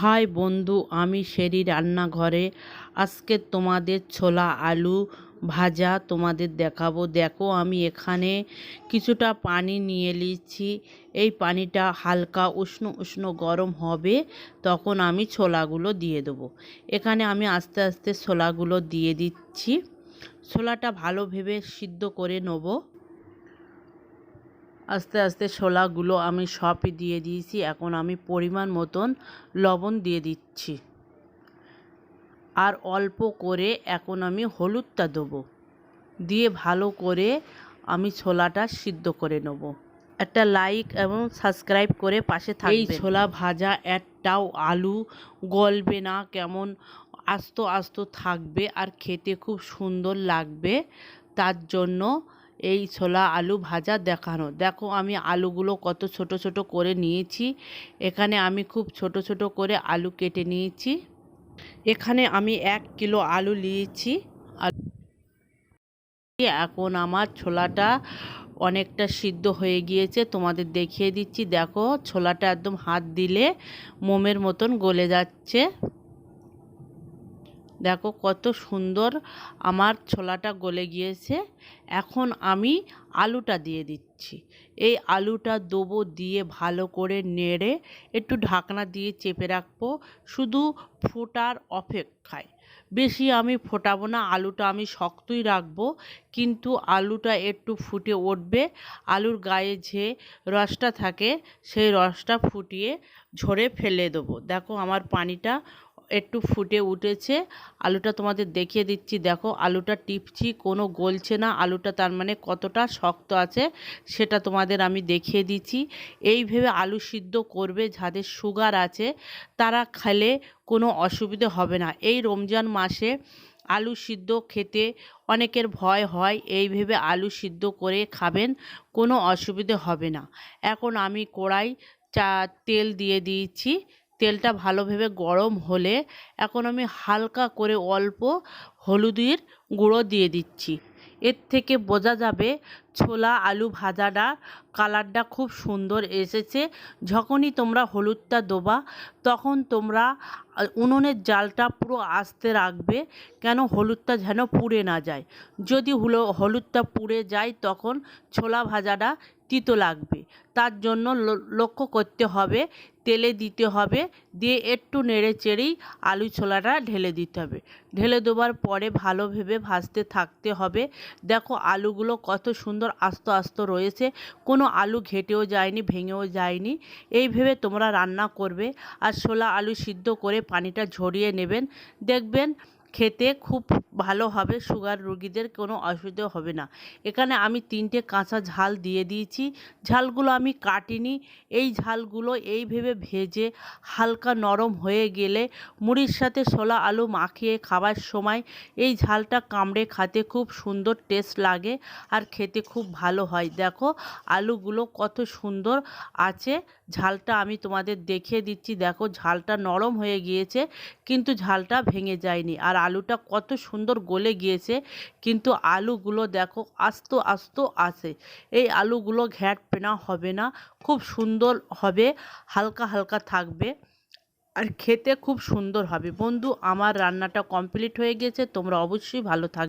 High বন্ধু, আমি শেরি রান্নাঘরে। আজকে তোমাদের ছোলা, আলু ভাজা তোমাদের দেখাবো। দেখো, আমি এখানে কিছুটা পানি নিয়ে নিয়েছি। এই পানিটা হালকা উষ্ণ উষ্ণ গরম হবে, তখন আমি ছোলাগুলো দিয়ে দেবো। এখানে আমি আস্তে আস্তে ছোলাগুলো দিয়ে দিচ্ছি। ছোলাটা ভালো ভেবে সিদ্ধ করে নেব। আস্তে আস্তে ছোলাগুলো আমি সবই দিয়ে দিয়েছি। এখন আমি পরিমাণ মতন লবণ দিয়ে দিচ্ছি। আর অল্প করে এখন আমি হলুদটা দেবো। দিয়ে ভালো করে আমি ছোলাটা সিদ্ধ করে নেব। একটা লাইক এবং সাবস্ক্রাইব করে পাশে থাকবে এই ছোলা ভাজা একটাও আলু গলবে না, কেমন আস্ত আস্ত থাকবে আর খেতে খুব সুন্দর লাগবে। তার জন্য এই ছোলা আলু ভাজা দেখানো। দেখো আমি আলুগুলো কত ছোট ছোট করে নিয়েছি। এখানে আমি খুব ছোট ছোট করে আলু কেটে নিয়েছি। এখানে আমি এক কিলো আলু নিয়েছি। এখন আমার ছোলাটা অনেকটা সিদ্ধ হয়ে গিয়েছে। তোমাদের দেখিয়ে দিচ্ছি। দেখো ছোলাটা একদম হাত দিলে মোমের মতন গলে যাচ্ছে। দেখো কত সুন্দর আমার ছোলাটা গলে গিয়েছে। এখন আমি আলুটা দিয়ে দিচ্ছি। এই আলুটা দেবো দিয়ে ভালো করে নেড়ে একটু ঢাকনা দিয়ে চেপে রাখব, শুধু ফোটার অপেক্ষায়। বেশি আমি ফোটাবো না, আলুটা আমি শক্তই রাখব, কিন্তু আলুটা একটু ফুটে উঠবে। আলুর গায়ে যে রসটা থাকে, সেই রসটা ফুটিয়ে ঝরে ফেলে দেবো। দেখো আমার পানিটা একটু ফুটে উঠেছে। আলুটা তোমাদের দেখিয়ে দিচ্ছি। দেখো, আলুটা টিপছি, কোনো গলছে না। আলুটা তার মানে কতটা শক্ত আছে সেটা তোমাদের আমি দেখিয়ে দিচ্ছি। এইভাবে আলু সিদ্ধ করবে, যাদের সুগার আছে, তারা খেলে কোনো অসুবিধে হবে না। এই রমজান মাসে আলু সিদ্ধ খেতে অনেকের ভয় হয়, এই ভেবে আলু সিদ্ধ করে খাবেন, কোনো অসুবিধে হবে না। এখন আমি কড়াই চা, তেল দিয়ে দিয়েছি। তেলটা ভালোভাবে গরম হলে এখন আমি হালকা করে অল্প হলুদের গুঁড়ো দিয়ে দিচ্ছি। এর থেকে বোঝা যাবে ছোলা আলু ভাজাটা, কালারটা খুব সুন্দর এসেছে। যখনই তোমরা হলুদটা দোবা, তখন তোমরা উনুনের জালটা পুরো আস্তে রাখবে কেন হলুদটা যেন পুড়ে না যায়। যদি হলো, হলুদটা পুড়ে যায় তখন ছোলা ভাজাটা তিতো লাগবে। তার জন্য লক্ষ্য করতে হবে, তেলে দিতে হবে, দিয়ে একটু নেড়ে চেড়েই আলু ছোলাটা ঢেলে দিতে হবে। ঢেলে দেওয়ার পরে ভালো ভেবে ভাজতে থাকতে হবে। দেখো আলুগুলো কত সুন্দর আস্ত আস্ত রয়েছে, কোনো আলু ঘেটেও যায়নি, ভেঙেও যায়নি। এই ভেবে তোমরা রান্না করবে আর ছোলা আলু সিদ্ধ করে পানিটা ঝরিয়ে নেবেন। দেখবেন খেতে খুব ভালো হবে, সুগার রুগীদের কোনো অসুবিধে হবে না। এখানে আমি তিনটে কাঁচা ঝাল দিয়ে দিয়েছি। ঝালগুলো আমি কাটিনি। এই ঝালগুলো এই ভেবে ভেজে হালকা নরম হয়ে গেলে মুড়ির সাথে ছোলা আলু মাখিয়ে খাবার সময় এই ঝালটা কামড়ে খাতে খুব সুন্দর টেস্ট লাগে আর খেতে খুব ভালো হয়। দেখো, আলুগুলো কত সুন্দর আছে। ঝালটা আমি তোমাদের দেখিয়ে দিচ্ছি। দেখো, ঝালটা নরম হয়ে গিয়েছে, কিন্তু ঝালটা ভেঙে যায়নি। আর আলুটা কত সুন্দর গলে গিয়েছে, কিন্তু আলুগুলো দেখো আস্ত আস্ত আছে। এই আলুগুলো ঘ্যাট পেনা হবে না, খুব সুন্দর হবে, হালকা হালকা থাকবে আর খেতে খুব সুন্দর হবে। বন্ধু, আমার রান্নাটা কমপ্লিট হয়ে গেছে, তোমরা অবশ্যই ভালো থাকবে